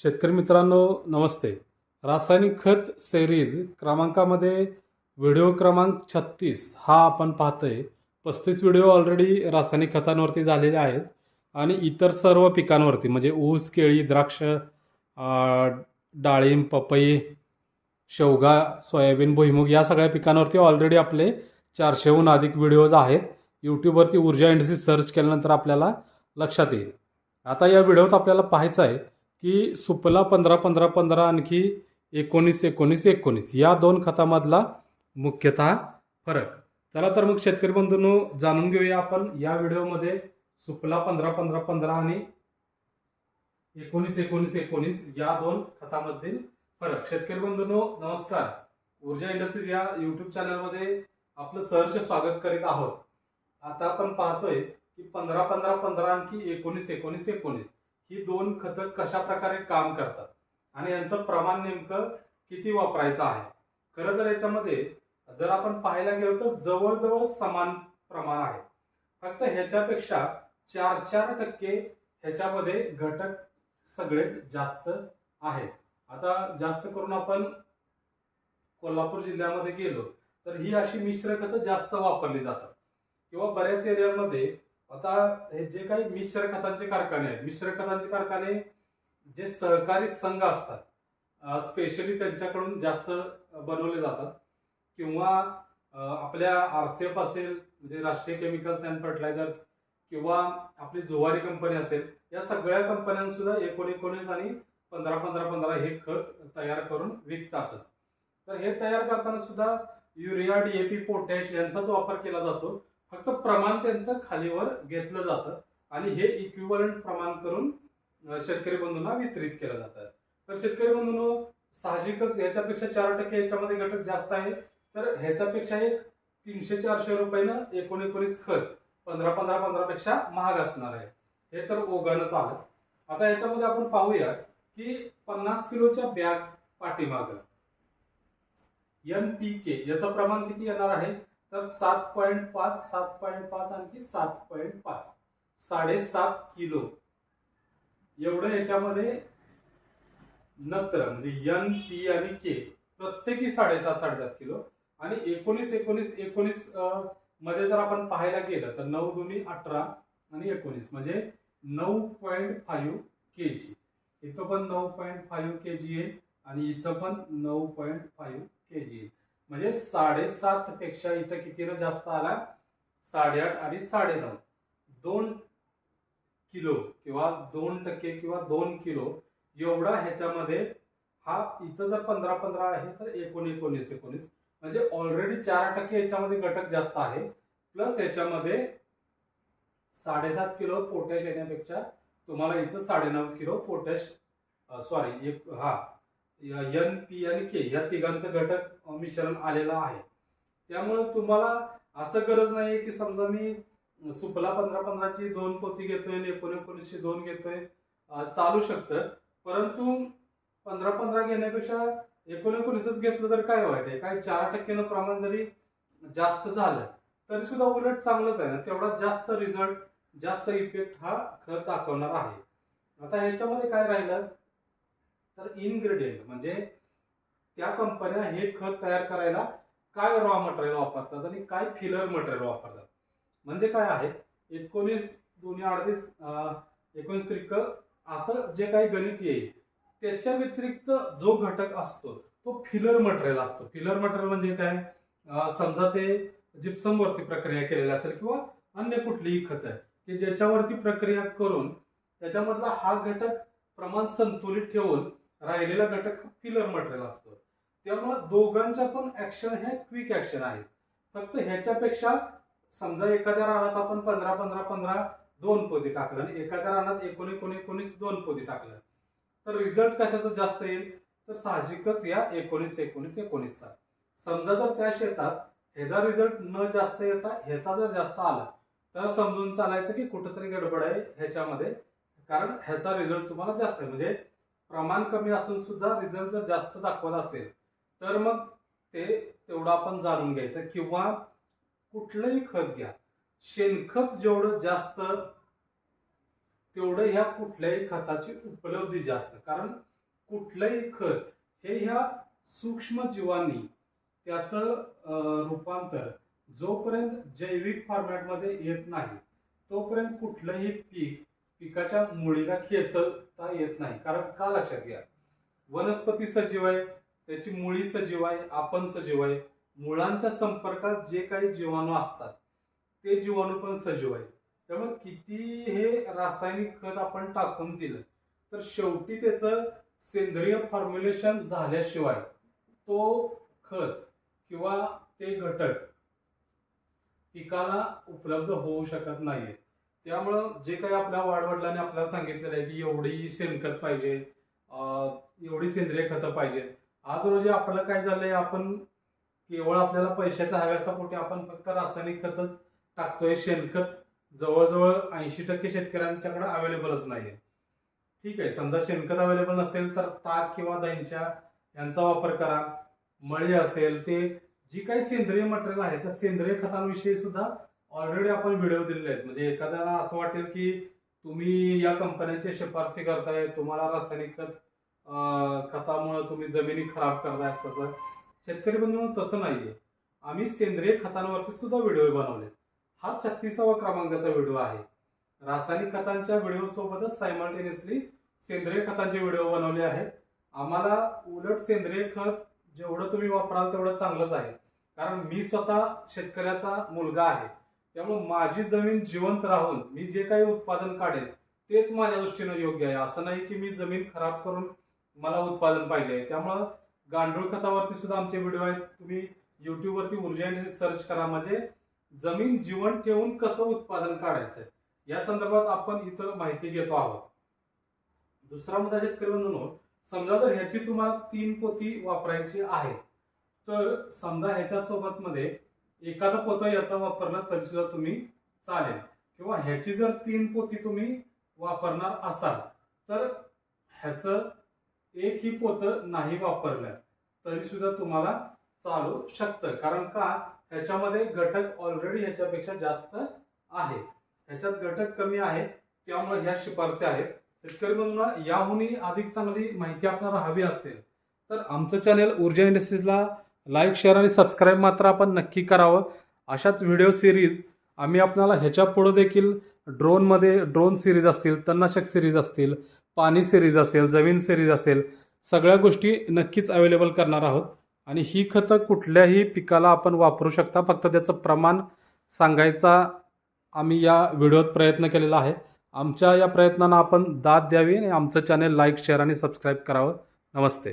शेतकरी मित्रांनो नमस्ते. रासायनिक खत सेरीज क्रमांकामध्ये व्हिडिओ क्रमांक छत्तीस हा आपण पाहतोय. पस्तीस व्हिडिओ ऑलरेडी रासायनिक खतांवरती झालेले आहेत आणि इतर सर्व पिकांवरती म्हणजे ऊस केळी द्राक्ष डाळिंब पपई शेवगा सोयाबीन भुईमुग या सगळ्या पिकांवरती ऑलरेडी आपले चारशेहून अधिक व्हिडिओज आहेत. यूट्यूबवरती ऊर्जा इंडस्ट्री सर्च केल्यानंतर आपल्याला लक्षात येईल. आता या व्हिडिओत आपल्याला पाहायचं आहे की सुपला पंधरा पंधरा पंधरा आणखी एकोणीस एकोणीस एकोणीस. या दोन खतामधला मुख्यतः फरक. चला तर मग शेतकरी बंधूंनो जाणून घेऊया आपण या व्हिडिओमध्ये सुपला पंधरा पंधरा पंधरा आणि एकोणीस एकोणीस एकोणीस या दोन खतामधील फरक. शेतकरी बंधूंनो नमस्कार. ऊर्जा इंडस्ट्रीज या युट्यूब चॅनलमध्ये आपलं सहर्ष स्वागत करीत आहोत. आता आपण पाहतोय की पंधरा पंधरा पंधरा आणखी एकोणीस एकोणीस एकोणीस. ही दोन खतं कशा प्रकारे काम करतात? आणि यांचं प्रमाण नेमकं किती वापरायचं आहे? खरं तर याच्यामध्ये जर आपण पाहायला गेलो तर जवळजवळ समान प्रमाण आहे. फक्त ह्याच्यापेक्षा चार चार टक्के ह्याच्यामध्ये घटक सगळेच जास्त आहेत. आता जास्त करून आपण कोल्हापूर जिल्ह्यामध्ये गेलो तर ही अशी मिश्र खतं जास्त वापरली जातात. किंवा बऱ्याच एरियामध्ये आता हे जे काही मिश्र खतांचे कारखाने आहेत मिश्र खतांचे कारखाने जे सहकारी संघ असतात स्पेशली त्यांच्याकडून जास्त बनवले जातात किंवा आपल्या आरसीएफ असेल म्हणजे राष्ट्रीय केमिकल्स अँड फर्टिलायझर्स किंवा आपली जुवारी कंपनी असेल या सगळ्या कंपन्यांसुद्धा एकोण एकोणीस आणि पंधरा पंधरा पंधरा हे खत तयार करून विकतातच. तर हे तयार करताना सुद्धा युरिया डीएपी पोटॅश यांचाच वापर केला जातो. फक्त प्रमाण त्यांचं खालीवर घेतलं जातं आणि हे इक्विवलंट प्रमाण करून शेतकरी बंधूंना वितरित केलं जातं. तर शेतकरी बंधूंनो साहजिकच याच्यापेक्षा चार टक्के याच्यामध्ये घटक जास्त आहे. तर ह्याच्यापेक्षा एक तीनशे चारशे रुपयानं एकोण एकोणीस खत पंधरा पंधरा पंधरा पेक्षा महाग असणार आहे. हे तर ओघानच आलं आता याच्यामध्ये आपण पाहूया की पन्नास किलोच्या बॅग पाठीमागं. एन पी के याचं प्रमाण किती येणार आहे? तर सात पॉईंट पाच सात पॉईंट पाच आणखी सात पॉईंट पाच. साडेसात किलो. एवढं याच्यामध्ये नत्र म्हणजे यन पी आणि के प्रत्येकी साडेसात साडेसात किलो. आणि एकोणीस एकोणीस एकोणीसमध्ये जर आपण पाहायला गेलं तर नऊ दोन्ही अठरा आणि एकोणीस म्हणजे नऊ पॉईंट फाईव्ह के जी इथं पण नऊ पॉईंट फाईव्ह के जी आहे आणि इथं पण नऊ पॉईंट फाईव्ह के जी आहे. म्हणजे साडेसात पेक्षा इथं कितीनं जास्त आला? साडेआठ आणि साडेनऊ. दोन किलो किंवा दोन टक्के किंवा दोन किलो एवढा ह्याच्यामध्ये हा इथं जर पंधरा पंधरा आहे तर एकोण एकोणीस एकोणीस. म्हणजे ऑलरेडी चार टक्के याच्यामध्ये घटक जास्त आहे. प्लस याच्यामध्ये साडेसात किलो पोटॅश येण्यापेक्षा तुम्हाला इथं साडेनऊ किलो पोटॅश सॉरी एक हा एन पी आणि के या तिघांचं घटक मिश्रण आलेलं आहे. त्यामुळे तुम्हाला असं गरज नाही की समजा मी सुपला पंधरा पंधराची दोन पोती घेतोय आणि दोन घेतोय चालू शकतं. परंतु पंधरा पंधरा घेण्यापेक्षा एकोण एकोणीसच घेतलं तर काय वाईट आहे? काय चार टक्क्यानं प्रमाण जरी जास्त झालं तरी सुद्धा उलट चांगलंच आहे ना? तेवढा जास्त रिझल्ट जास्त इफेक्ट हा खत दाखवणार आहे. आता ह्याच्यामध्ये काय राहिलं? तर इनग्रेडियंट म्हणजे त्या कंपन्या हे खत तयार करायला काय रॉ मटेरियल वापरतात आणि काय फिलर मटेरियल वापरतात? म्हणजे काय आहे? एकोणीस दोन्ही अडतीस एकोणीस त्रिक असं जे काही गणित येईल त्याच्या व्यतिरिक्त जो घटक असतो तो फिलर मटेरियल असतो. फिलर मटेरियल म्हणजे काय? समजा ते जिप्समवरती प्रक्रिया केलेली असेल किंवा अन्य कुठलीही खत आहे की ज्याच्यावरती प्रक्रिया करून त्याच्यामधला हा घटक प्रमाण संतुलित ठेवून राहिलेला घटक हा फिलर मटेरियल असतो. त्यामुळे दोघांच्या पण ऍक्शन ह्या क्विक ऍक्शन आहेत. फक्त ह्याच्यापेक्षा समजा एखाद्या रानात आपण पंधरा पंधरा पंधरा दोन पोती टाकलं आणि एखाद्या रानात एकोणी कोणी एकोणीस दोन पोती टाकलं तर रिझल्ट कशाचा जास्त येईल? तर साहजिकच या एकोणीस एकोणीस एकोणीसचा. समजा जर त्या शेतात ह्याचा रिझल्ट न जास्त येता ह्याचा जर जास्त आला तर समजून चालायचं की कुठंतरी गडबड आहे ह्याच्यामध्ये कारण ह्याचा रिझल्ट तुम्हाला जास्त आहे. म्हणजे प्रमाण कमी असून सुद्धा रिझल्ट जर जास्त दाखवत असेल तर मग ते तेवढं आपण जाणून घ्यायचं किंवा कुठलंही खत घ्या. शेणखत जेवढं जास्त तेवढं ह्या कुठल्याही खताची उपलब्धी जास्त. कारण कुठलंही खत हे ह्या सूक्ष्म जीवांनी त्याचं रूपांतर जोपर्यंत जैविक फॉर्मॅटमध्ये येत नाही तोपर्यंत कुठलंही पीक पिकाच्या मुळीला खेचत येत नाही. कारण का लक्षात घ्या? वनस्पती सजीव आहे त्याची मुळी सजीव आहे आपण सजीव आहे. मुळांच्या संपर्कात जे काही जीवाणू असतात ते जीवाणू पण सजीव आहे. त्यामुळे किती हे रासायनिक खत आपण टाकून दिलं तर शेवटी त्याचं सेंद्रिय फॉर्म्युलेशन झाल्याशिवाय तो खत किंवा ते घटक पिकाला उपलब्ध होऊ शकत नाहीये त्यामुळं जे काही आपल्या वाडवडिलांनी आपल्याला सांगितलेलं आहे की एवढी शेणखत पाहिजे एवढी सेंद्रिय खतं पाहिजे. आज रोजी आपलं काय झालंय आपण केवळ आपल्याला पैशाच्या हव्यासापोटी आपण फक्त रासायनिक खतच टाकतोय. शेणखत जवळजवळ ऐंशी टक्के शेतकऱ्यांच्याकडे अवेलेबलच नाहीये. ठीक आहे समजा शेणखत अवेलेबल नसेल तर ताक किंवा दहींच्या यांचा वापर करा. मळी असेल ते जी काही सेंद्रिय मटेरियल आहे त्या सेंद्रिय खतांविषयी सुद्धा ऑलरेडी आपण व्हिडिओ दिलेले आहेत. म्हणजे एखाद्याला असं वाटेल की तुम्ही या कंपन्यांची शिफारसी करताय तुम्हाला रासायनिक खत खतामुळं तुम्ही जमिनी खराब करताय तसं. शेतकरी बंधू तसं नाहीये. आम्ही सेंद्रिय खतांवरती सुद्धा व्हिडिओ बनवले. हा छत्तीसावा क्रमांकाचा व्हिडिओ आहे. रासायनिक खतांच्या व्हिडिओ सोबतच सायमल्टेनियसली सेंद्रिय खतांचे व्हिडिओ बनवले आहेत. आम्हाला उलट सेंद्रिय खत जेवढं तुम्ही वापराल तेवढं चांगलंच आहे. कारण मी स्वतः शेतकऱ्याचा मुलगा आहे. त्यामुळे माझी जमीन जिवंत राहून मी जे काही उत्पादन काढेल तेच माझ्या दृष्टीनं योग्य आहे. असं नाही की मी जमीन खराब करून मला उत्पादन पाहिजे त्यामुळं गांडूळ खतावरती सुद्धा आमचे व्हिडिओ आहेत. तुम्ही युट्यूबवरती ऊर्जा सर्च करा म्हणजे जमीन जीवन ठेवून कसं उत्पादन काढायचं या संदर्भात आपण इथं माहिती घेतो आहोत. दुसरा मुद्दा शेतकरी बंधूंनो समजा जर ह्याची तुम्हाला तीन पोती वापरायची आहे तर समजा ह्याच्या सोबत मध्ये एखादं पोतं याचा वापरला तरी सुद्धा तुम्ही चालेल. किंवा ह्याची जर तीन पोती तुम्ही वापरणार असाल तर ह्याचं एक ही पोतं नाही वापरलं तरी सुद्धा तुम्हाला चालू शकतं. कारण का? ह्याच्यामध्ये घटक ऑलरेडी ह्याच्यापेक्षा जास्त आहे. ह्याच्यात घटक कमी आहे त्यामुळे ह्या शिफारसी आहेत. शेतकरी बंधूंना याहूनही अधिक चांगली माहिती आपल्याला हवी असेल तर आमचं चॅनेल ऊर्जा इंडस्ट्रीजला लाईक शेअर आणि सबस्क्राईब मात्र आपण नक्की करावं. अशाच व्हिडिओ सिरीज आम्ही आपणाला ह्याच्या पुढं देखील ड्रोनमध्ये ड्रोन सिरीज असतील तणनाशक सिरीज असतील पाणी सिरीज असेल जमीन सिरीज असेल सगळ्या गोष्टी नक्कीच अवेलेबल करणार आहोत. आणि ही खतं कुठल्याही पिकाला आपण वापरू शकता फक्त त्याचं प्रमाण सांगायचा आम्ही या व्हिडिओत प्रयत्न केलेला आहे. आमच्या या प्रयत्नांना आपण दाद द्यावी आणि आमचं चॅनेल लाईक शेअर आणि सबस्क्राईब करावं. नमस्ते.